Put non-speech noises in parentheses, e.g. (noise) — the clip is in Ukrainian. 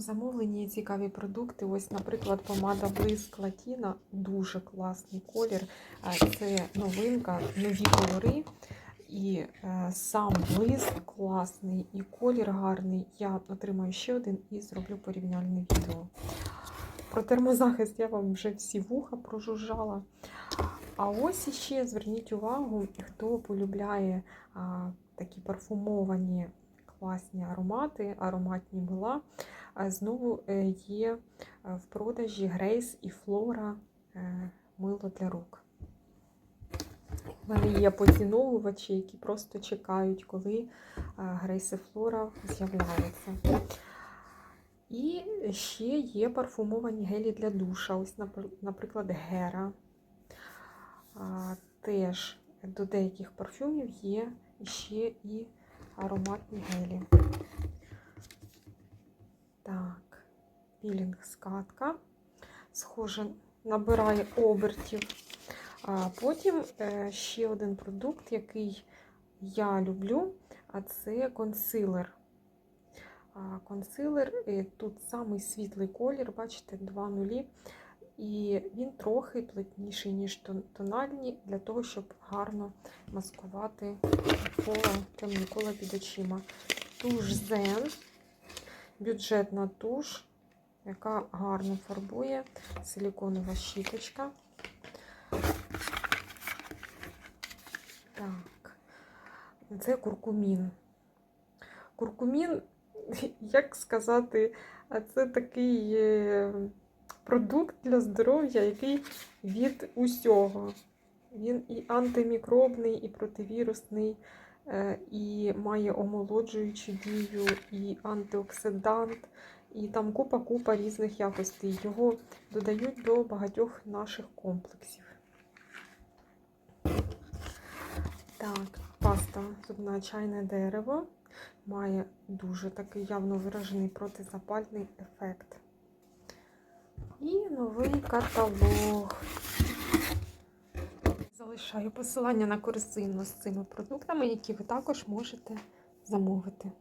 цьому замовленні є цікаві продукти. Ось, наприклад, помада Блиск Латіна, дуже класний колір. Це новинка, нові кольори. І е, сам блиск класний, і колір гарний. Я отримаю ще один і зроблю порівняльне відео. Про термозахист я вам вже всі вуха прожужжала. А ось іще зверніть увагу, хто полюбляє а, такі парфумовані класні аромати, ароматні мила. Знову е, є е, в продажі Грейс і Флора е, мило для рук. У мене є поціновувачі, які просто чекають, коли Грейс і Флора з'являються. І ще є парфумовані гелі для душа. Ось, наприклад, Гера. Теж до деяких парфюмів є ще і ароматні гелі. Так, пілінг скатка. Схоже, набирає обертів. А потім е, ще один продукт, який я люблю, а це консилер. Консилер, е, тут самий світлий колір, бачите, два нулі. І він трохи плотніший, ніж тон- тональні, для того, щоб гарно маскувати коло, темні коло під очима. Туш Zen, бюджетна туш, яка гарно фарбує, силіконова щіточка. Так, це куркумін. Куркумін, (laughs) як сказати, це такий е, продукт для здоров'я, який від усього. Він і антимікробний, і противірусний, і має омолоджуючу дію, і антиоксидант, і там купа-купа різних якостей. Його додають до багатьох наших комплексів. Так, паста зубна чайне дерево має дуже такий явно виражений протизапальний ефект. І новий каталог. Залишаю посилання на корзину з цими продуктами, які ви також можете замовити.